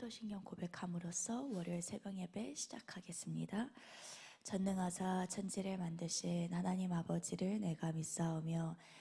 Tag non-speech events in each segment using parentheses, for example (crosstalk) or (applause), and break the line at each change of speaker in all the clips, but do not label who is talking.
사도신경 고백함으로써 월요일 새벽 예배 시작하겠습니다. 전능하사 천지를 만드신 하나님 아버지를 내가 믿사오며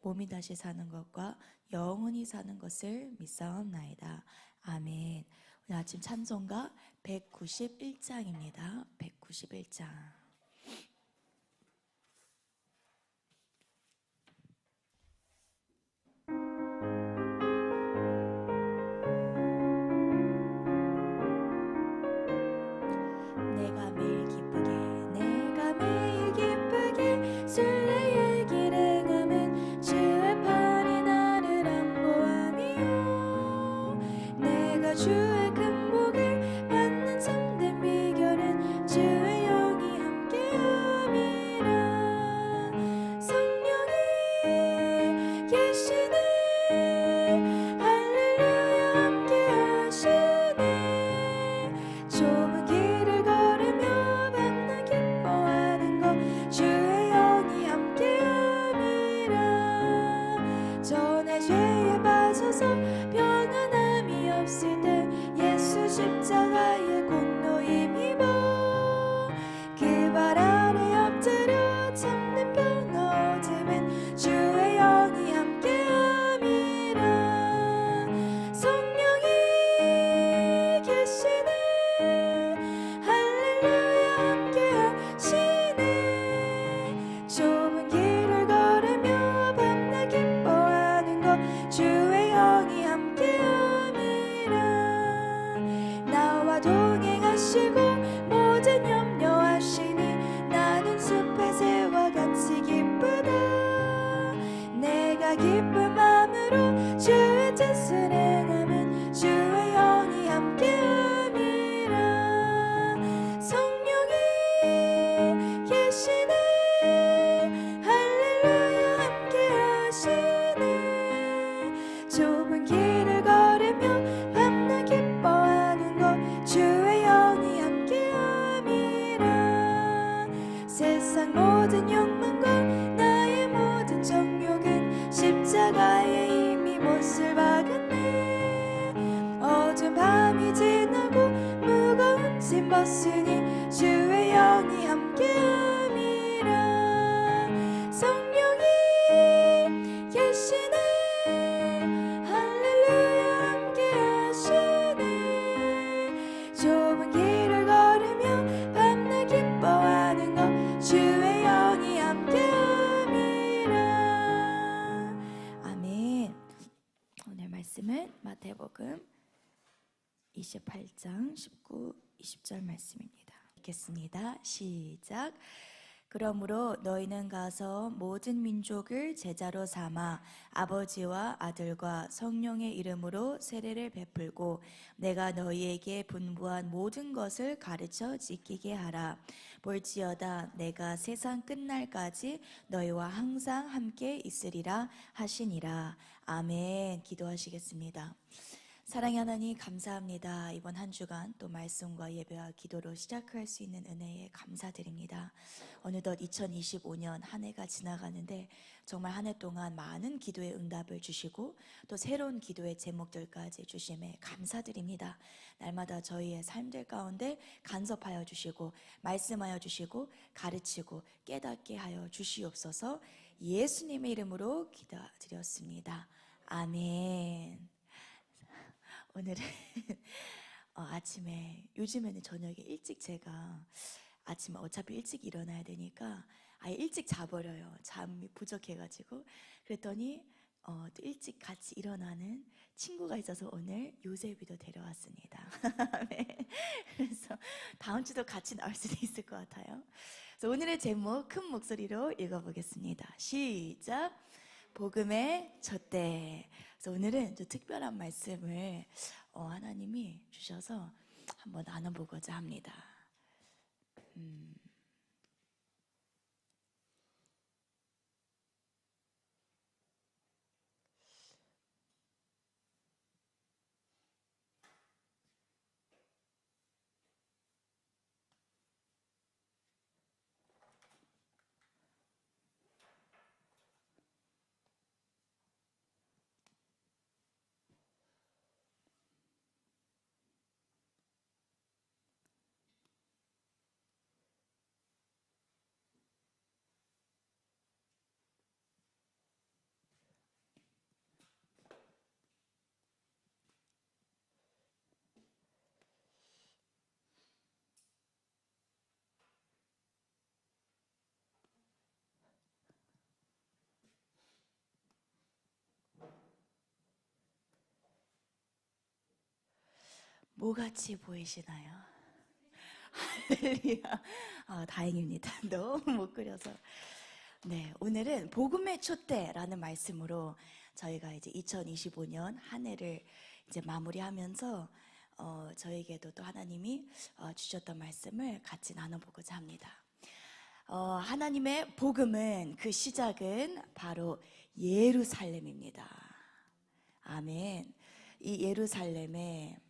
몸이 다시 사는 것과 영원히 사는 것을 믿사옵나이다. 아멘. 오늘 아침 찬송가 191장입니다. 191장 죄에 빠져서 평안함이 없을 때 예수 십자가의 공로 힘입어 그발 아 마태복음 28장 19, 20절 말씀입니다. 읽겠습니다. 시작. 그러므로 너희는 가서 모든 민족을 제자로 삼아 아버지와 아들과 성령의 이름으로 세례를 베풀고 내가 너희에게 분부한 모든 것을 가르쳐 지키게 하라. 볼지어다 내가 세상 끝날까지 너희와 항상 함께 있으리라 하시니라. 아멘. 기도하시겠습니다. 사랑의 하나님 감사합니다. 이번 한 주간 또 말씀과 예배와 기도로 시작할 수 있는 은혜에 감사드립니다. 어느덧 2025년 한 해가 지나가는데 정말 한 해 동안 많은 기도의 응답을 주시고 또 새로운 기도의 제목들까지 주심에 감사드립니다. 날마다 저희의 삶들 가운데 간섭하여 주시고 말씀하여 주시고 가르치고 깨닫게 하여 주시옵소서 예수님의 이름으로 기도드렸습니다. 아멘. 오늘은 (laughs) 어, 아침에 요즘에는 저녁에 일찍 제가 아침에 어차피 일찍 일어나야 되니까 아예 일찍 자버려요. 잠이 부족해가지고 그랬더니 어, 또 일찍 같이 일어나는 친구가 있어서 오늘 요셉이도 데려왔습니다. (laughs) 네. 그래서 다음 주도 같이 나올 수도 있을 것 같아요. 그래서 오늘의 제목 큰 목소리로 읽어보겠습니다. 시작. 복음의 젖대. 그래서 오늘은 좀 특별한 말씀을 어, 하나님이 주셔서 한번 나눠보고자 합니다. 음. 뭐같이 보이시나요? (laughs) 할렐루야. 아, 다행입니다. (laughs) 너무 못 그려서. 네, 오늘은 복음의 촛대라는 말씀으로 저희가 이제 2025년 한 해를 이제 마무리하면서 어, 저에게도 또 하나님이 어, 주셨던 말씀을 같이 나눠보고자 합니다. 어, 하나님의 복음은 그 시작은 바로 예루살렘입니다. 아멘. 이 예루살렘에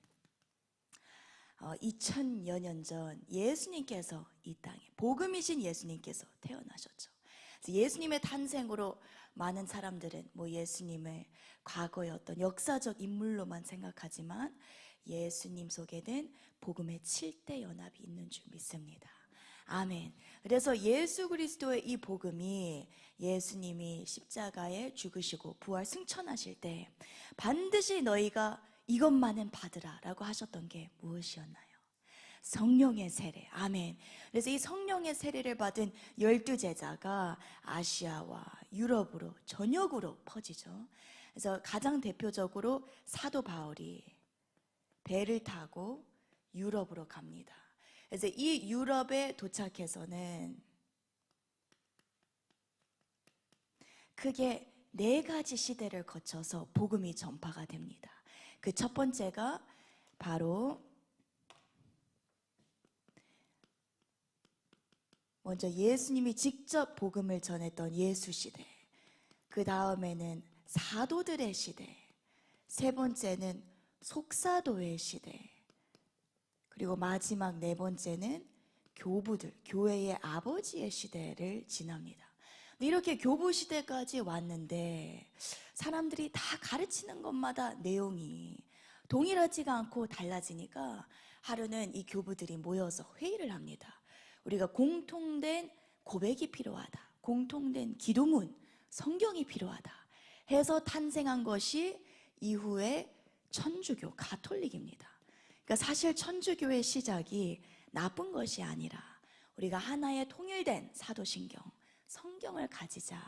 어, 2000여 년 전 예수님께서 이 땅에 복음이신 예수님께서 태어나셨죠. 예수님의 탄생으로 많은 사람들은 뭐 예수님을 과거의 어떤 역사적 인물로만 생각하지만 예수님 속에는 복음의 7대 연합이 있는 줄 믿습니다. 아멘. 그래서 예수 그리스도의 이 복음이 예수님이 십자가에 죽으시고 부활 승천하실 때 반드시 너희가 이것만은 받으라라고 하셨던 게 무엇이었나요? 성령의 세례. 아멘. 그래서 이 성령의 세례를 받은 열두 제자가 아시아와 유럽으로 전역으로 퍼지죠. 그래서 가장 대표적으로 사도 바울이 배를 타고 유럽으로 갑니다. 그래서 이 유럽에 도착해서는 크게 네 가지 시대를 거쳐서 복음이 전파가 됩니다. 그 첫 번째가 바로 먼저 예수님이 직접 복음을 전했던 예수 시대. 그 다음에는 사도들의 시대. 세 번째는 속사도의 시대. 그리고 마지막 네 번째는 교부들, 교회의 아버지의 시대를 지납니다. 이렇게 교부 시대까지 왔는데 사람들이 다 가르치는 것마다 내용이 동일하지가 않고 달라지니까 하루는 이 교부들이 모여서 회의를 합니다. 우리가 공통된 고백이 필요하다. 공통된 기도문, 성경이 필요하다. 해서 탄생한 것이 이후에 천주교, 가톨릭입니다. 그러니까 사실 천주교의 시작이 나쁜 것이 아니라 우리가 하나의 통일된 사도신경, 성경을 가지자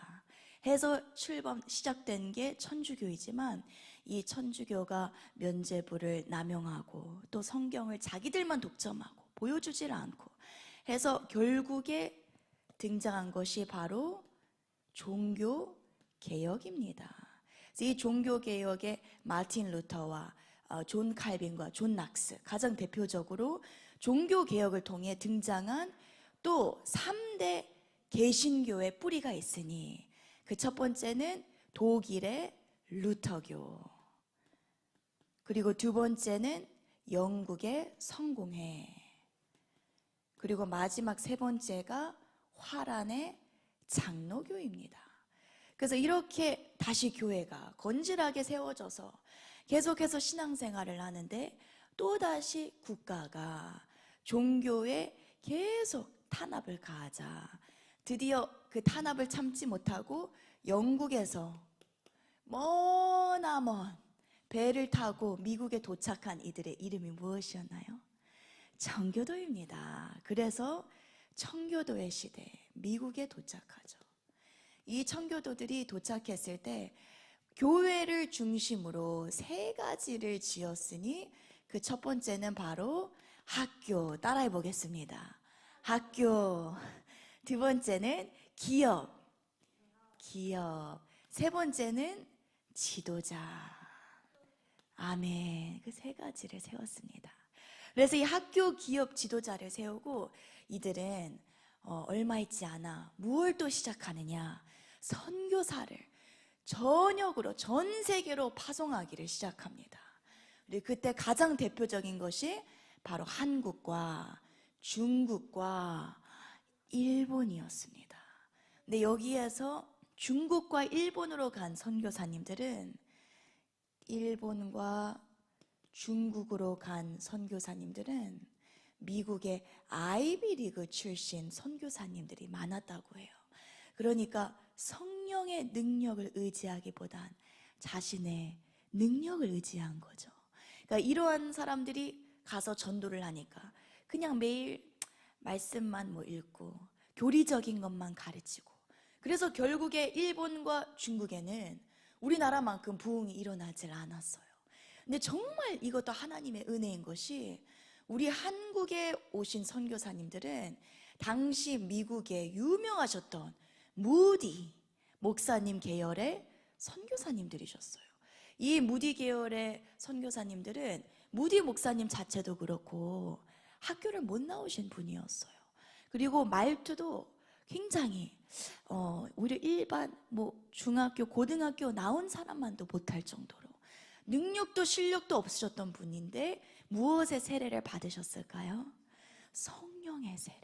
해서 출범 시작된 게 천주교이지만 이 천주교가 면죄부를 남용하고 또 성경을 자기들만 독점하고 보여주질 않고 해서 결국에 등장한 것이 바로 종교 개혁입니다. 이 종교 개혁의 마틴 루터와 어, 존 칼빈과 존 낙스 가장 대표적으로 종교 개혁을 통해 등장한 또 3대 개신교의 뿌리가 있으니 그 첫 번째는 독일의 루터교 그리고 두 번째는 영국의 성공회 그리고 마지막 세 번째가 화란의 장로교입니다. 그래서 이렇게 다시 교회가 건실하게 세워져서 계속해서 신앙생활을 하는데 또다시 국가가 종교에 계속 탄압을 가하자 드디어 그 탄압을 참지 못하고 영국에서 머나먼 배를 타고 미국에 도착한 이들의 이름이 무엇이었나요? 청교도입니다. 그래서 청교도의 시대, 미국에 도착하죠. 이 청교도들이 도착했을 때 교회를 중심으로 세 가지를 지었으니 그 첫 번째는 바로 학교 따라해 보겠습니다. 학교. 두 번째는 기업. 기업. 세 번째는 지도자. 아멘. 그 세 가지를 세웠습니다. 그래서 이 학교 기업 지도자를 세우고 이들은 어, 얼마 있지 않아 무엇을 또 시작하느냐 선교사를 전역으로 전 세계로 파송하기를 시작합니다. 그리고 그때 가장 대표적인 것이 바로 한국과 중국과 일본이었습니다. 근데 여기에서 중국과 일본으로 간 선교사님들은 일본과 중국으로 간 선교사님들은 미국의 아이비리그 출신 선교사님들이 많았다고 해요. 그러니까 성령의 능력을 의지하기보단 자신의 능력을 의지한 거죠. 그러니까 이러한 사람들이 가서 전도를 하니까 그냥 매일 말씀만 뭐 읽고 교리적인 것만 가르치고 그래서 결국에 일본과 중국에는 우리나라만큼 부흥이 일어나질 않았어요. 근데 정말 이것도 하나님의 은혜인 것이 우리 한국에 오신 선교사님들은 당시 미국에 유명하셨던 무디 목사님 계열의 선교사님들이셨어요. 이 무디 계열의 선교사님들은 무디 목사님 자체도 그렇고 학교를 못 나오신 분이었어요. 그리고 말투도 굉장히 어, 오히려 일반 뭐 중학교, 고등학교 나온 사람만도 못할 정도로 능력도 실력도 없으셨던 분인데 무엇의 세례를 받으셨을까요? 성령의 세례.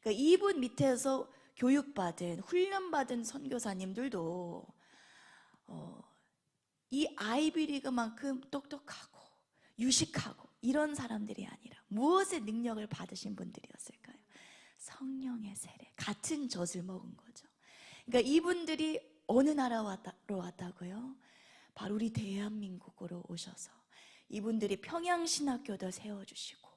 그러니까 이분 밑에서 교육받은 훈련받은 선교사님들도 어, 이 아이비리그만큼 똑똑하고 유식하고 이런 사람들이 아니라 무엇의 능력을 받으신 분들이었을까요? 성령의 세례. 같은 젖을 먹은 거죠. 그러니까 이분들이 어느 나라로 왔다 고요? 바로 우리 대한민국으로 오셔서 이분들이 평양신학교도 세워주시고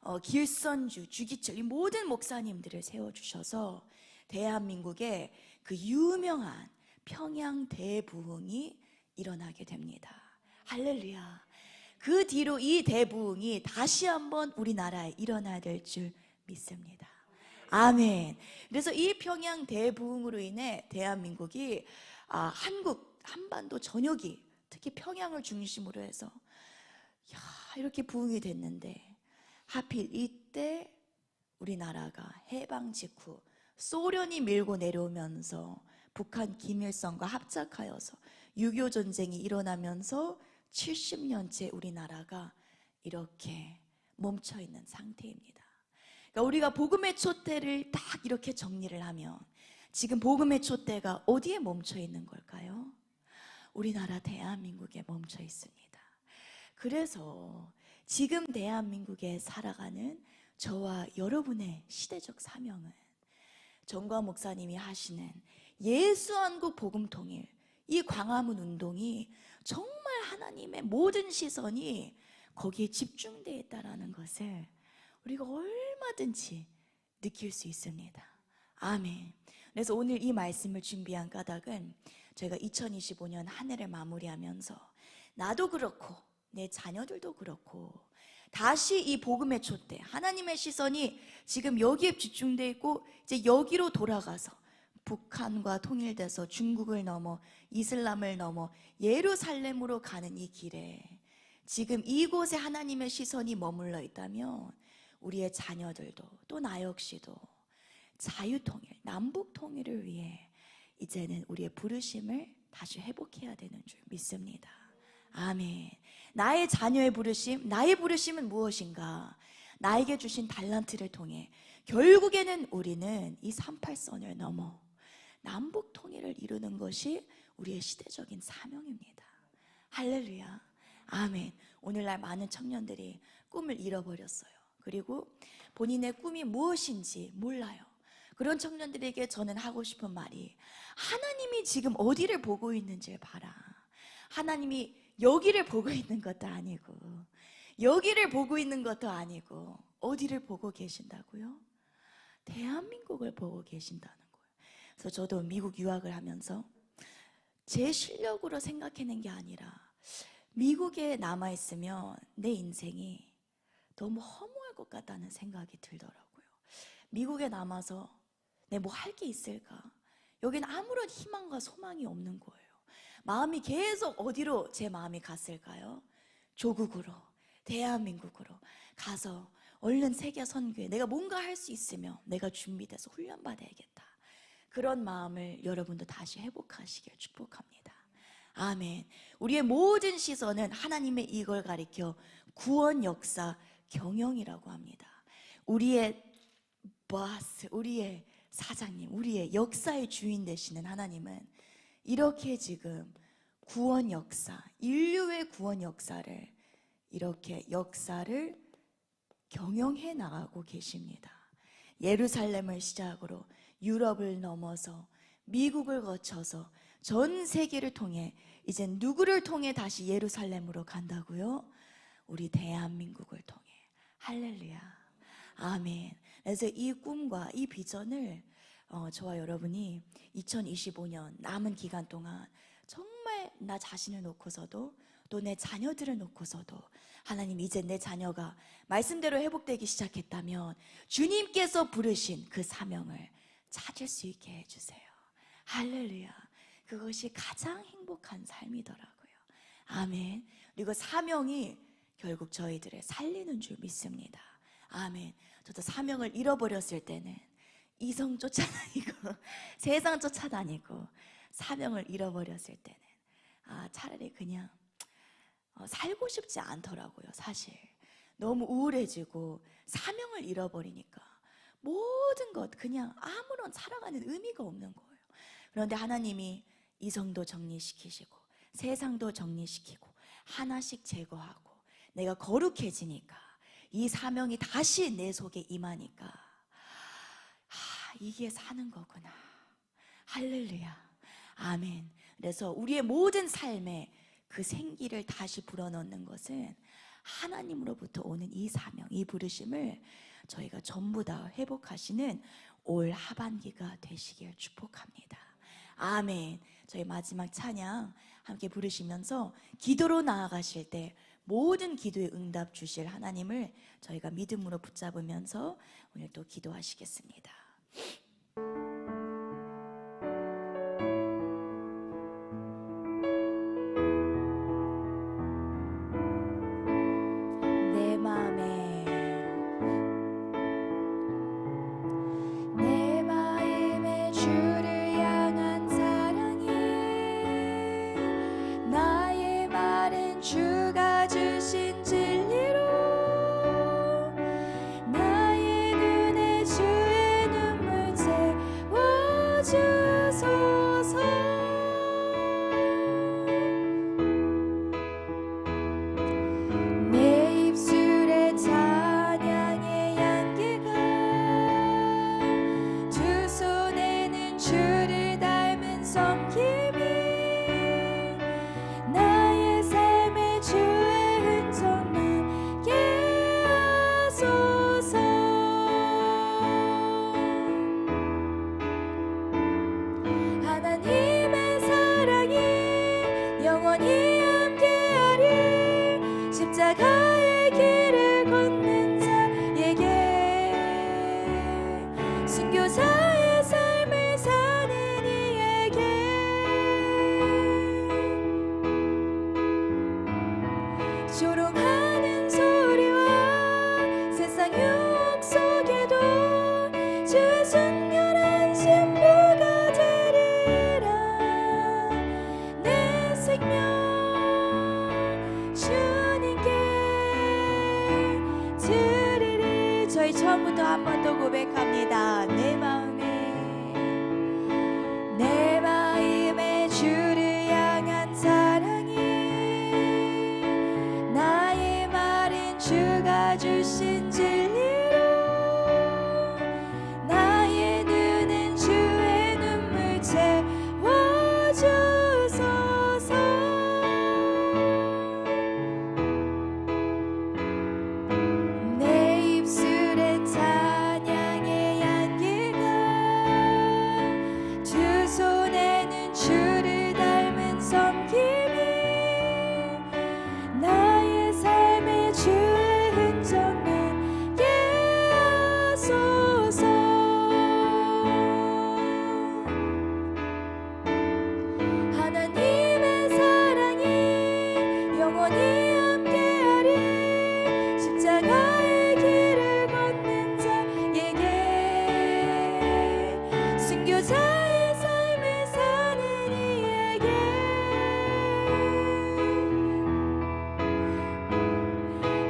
어, 길선주, 주기철 이 모든 목사님들을 세워주셔서 대한민국에 그 유명한 평양 대부흥이 일어나게 됩니다. 할렐루야. 그 뒤로 이 대부흥이 다시 한번 우리나라에 일어나야 될 줄 믿습니다. 아멘. 그래서 이 평양 대부흥으로 인해 대한민국이 아, 한국 한반도 전역이 특히 평양을 중심으로 해서 야, 이렇게 부흥이 됐는데 하필 이때 우리나라가 해방 직후 소련이 밀고 내려오면서 북한 김일성과 합작하여서 6.25 전쟁이 일어나면서 70년째 우리나라가 이렇게 멈춰 있는 상태입니다. 그러니까 우리가 복음의 촛대를 딱 이렇게 정리를 하면 지금 복음의 촛대가 어디에 멈춰 있는 걸까요? 우리나라 대한민국에 멈춰 있습니다. 그래서 지금 대한민국에 살아가는 저와 여러분의 시대적 사명은 정과 목사님이 하시는 예수한국 복음 통일 이 광화문 운동이 정말 하나님의 모든 시선이 거기에 집중되어 있다라는 것을 우리가 얼마든지 느낄 수 있습니다. 아멘. 그래서 오늘 이 말씀을 준비한 까닭은 저희가 2025년 한 해를 마무리하면서 나도 그렇고 내 자녀들도 그렇고 다시 이 복음의 촛대 하나님의 시선이 지금 여기에 집중돼 있고 이제 여기로 돌아가서 북한과 통일돼서 중국을 넘어 이슬람을 넘어 예루살렘으로 가는 이 길에 지금 이곳에 하나님의 시선이 머물러 있다면 우리의 자녀들도 또 나 역시도 자유 통일, 남북 통일을 위해 이제는 우리의 부르심을 다시 회복해야 되는 줄 믿습니다. 아멘. 나의 자녀의 부르심, 나의 부르심은 무엇인가? 나에게 주신 달란트를 통해 결국에는 우리는 이 38선을 넘어 남북 통일을 이루는 것이 우리의 시대적인 사명입니다. 할렐루야. 아멘. 오늘날 많은 청년들이 꿈을 잃어버렸어요. 그리고 본인의 꿈이 무엇인지 몰라요. 그런 청년들에게 저는 하고 싶은 말이 하나님이 지금 어디를 보고 있는지를 봐라. 하나님이 여기를 보고 있는 것도 아니고 여기를 보고 있는 것도 아니고 어디를 보고 계신다고요? 대한민국을 보고 계신다는. 그래서 저도 미국 유학을 하면서 제 실력으로 생각해낸 게 아니라 미국에 남아 있으면 내 인생이 너무 허무할 것 같다는 생각이 들더라고요. 미국에 남아서 내 뭐 할 게 있을까? 여긴 아무런 희망과 소망이 없는 거예요. 마음이 계속 어디로 제 마음이 갔을까요? 조국으로 대한민국으로 가서 얼른 세계 선교에 내가 뭔가 할 수 있으며 내가 준비돼서 훈련 받아야겠다. 그런 마음을 여러분도 다시 회복하시길 축복합니다. 아멘. 우리의 모든 시선은 하나님의 이걸 가리켜 구원 역사 경영이라고 합니다. 우리의 보스, 우리의 사장님, 우리의 역사의 주인 되시는 하나님은 이렇게 지금 구원 역사, 인류의 구원 역사를 이렇게 역사를 경영해 나가고 계십니다. 예루살렘을 시작으로 유럽을 넘어서 미국을 거쳐서 전 세계를 통해 이제 누구를 통해 다시 예루살렘으로 간다고요? 우리 대한민국을 통해. 할렐루야. 아멘. 그래서 이 꿈과 이 비전을 어, 저와 여러분이 2025년 남은 기간 동안 정말 나 자신을 놓고서도 또 내 자녀들을 놓고서도 하나님 이제 내 자녀가 말씀대로 회복되기 시작했다면 주님께서 부르신 그 사명을 찾을 수 있게 해주세요. 할렐루야. 그것이 가장 행복한 삶이더라고요. 아멘. 그리고 사명이 결국 저희들을 살리는 줄 믿습니다. 아멘. 저도 사명을 잃어버렸을 때는 이성 쫓아다니고 (laughs) 세상 쫓아다니고 사명을 잃어버렸을 때는 아 차라리 그냥 어, 살고 싶지 않더라고요 사실 너무 우울해지고 사명을 잃어버리니까 모든 것 그냥 아무런 살아가는 의미가 없는 거예요 그런데 하나님이 이성도 정리시키시고 세상도 정리시키고 하나씩 제거하고 내가 거룩해지니까 이 사명이 다시 내 속에 임하니까 아, 이게 사는 거구나. 할렐루야. 아멘. 그래서 우리의 모든 삶에 그 생기를 다시 불어넣는 것은 하나님으로부터 오는 이 사명, 이 부르심을 저희가 전부 다 회복하시는 올 하반기가 되시길 축복합니다. 아멘. 저희 마지막 찬양 함께 부르시면서 기도로 나아가실 때 모든 기도에 응답 주실 하나님을 저희가 믿음으로 붙잡으면서 오늘 또 기도하시겠습니다. 말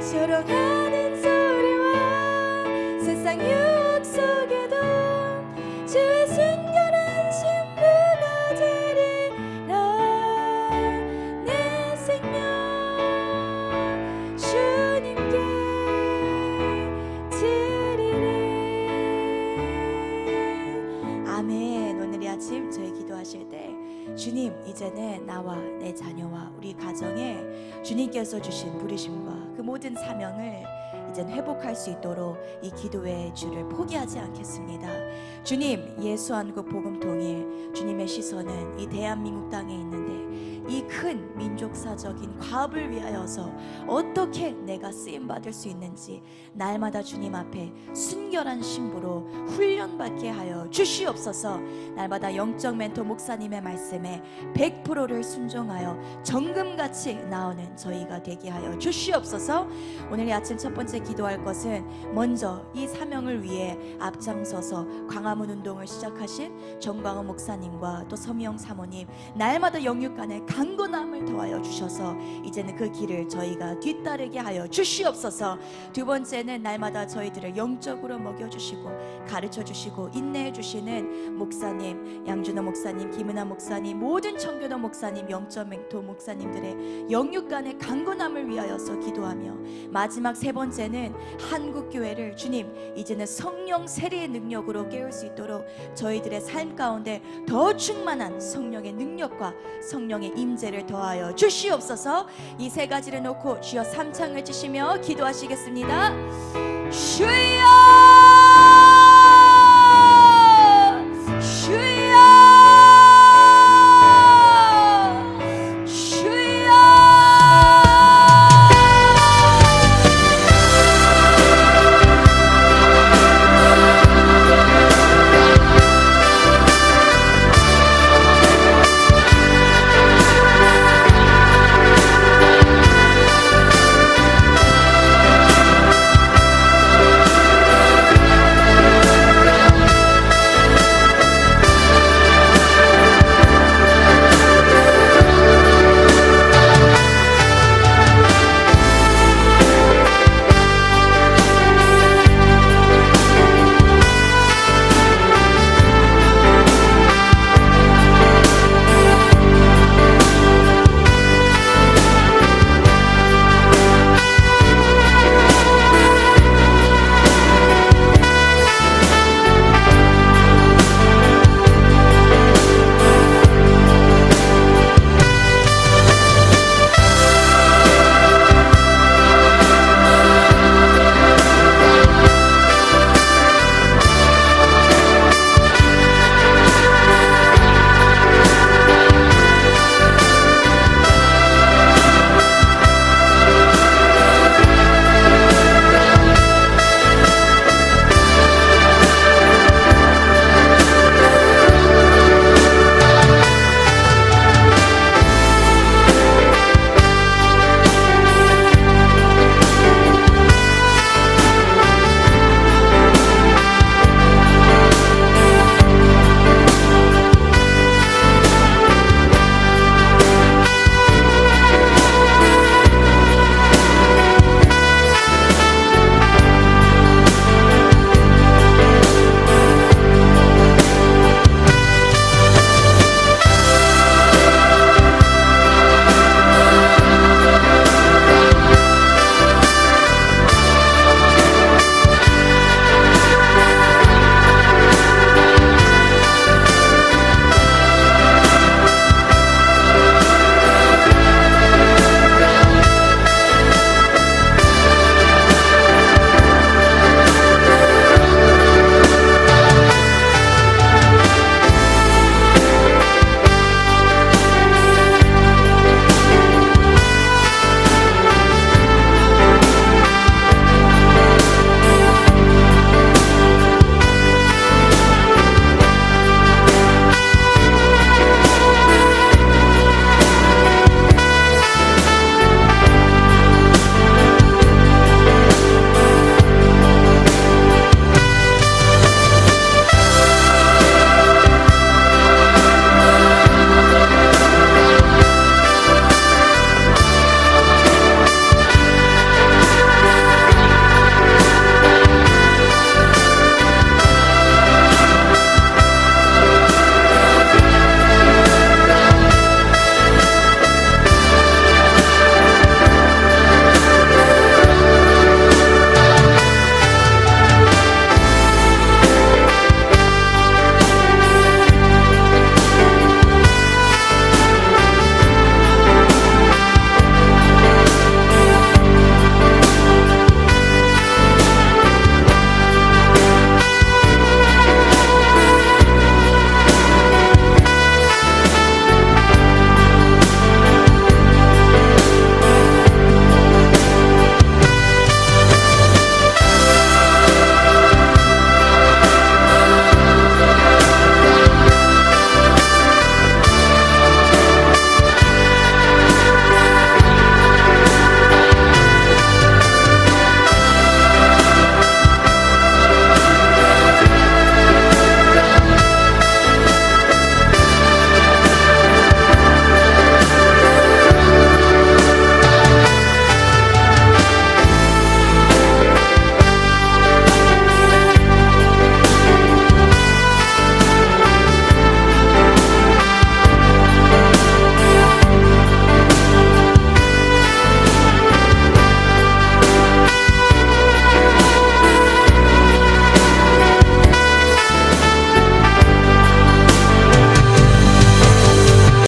절어가는 소리와 세상 유혹 속에도 주의 순결한 신부가 되리라 내 생명 주님께 드리리. 아멘. 오늘이 아침 저희 기도하실 때 주님 이제는 나와 내 자녀와 우리 가정에 주님께서 주신 부르심과 모든 사명을 이젠 회복할 수 있도록 이 기도의 줄을 포기하지 않겠습니다. 주님, 예수 한국 복음 통일 주님의 시선은 이 대한민국 땅에 있는데 이 큰 민족사적인 과업을 위하여서 어떻게 내가 쓰임 받을 수 있는지 날마다 주님 앞에 순결한 신부로 훈련받게 하여 주시옵소서. 날마다 영적 멘토 목사님의 말씀에 100%를 순종하여 정금같이 나오는 저희가 되게 하여 주시옵소서. 오늘 이 아침 첫 번째 기도할 것은 먼저 이 사명을 위해 앞장서서 광화문 운동을 시작하신 정광훈 목사님과 또 서미영 사모님 날마다 영육간에 강건함을 더하여 주셔서 이제는 그 길을 저희가 뒤따르게 하여 주시옵소서. 두 번째는 날마다 저희들을 영적으로 먹여 주시고 가르쳐 주시고 인내해 주시는 목사님, 양준호 목사님, 김은아 목사님, 모든 청교도 목사님, 영적 멘토 목사님들의 영육 간의 강건함을 위하여서 기도하며 마지막 세 번째는 한국 교회를 주님 이제는 성령 세례의 능력으로 깨울 수 있도록 저희들의 삶 가운데 더 충만한 성령의 능력과 성령의 임 인재를 더하여 주시옵소서. 이 세 가지를 놓고 주여 삼창을 치시며 기도하시겠습니다. 주여!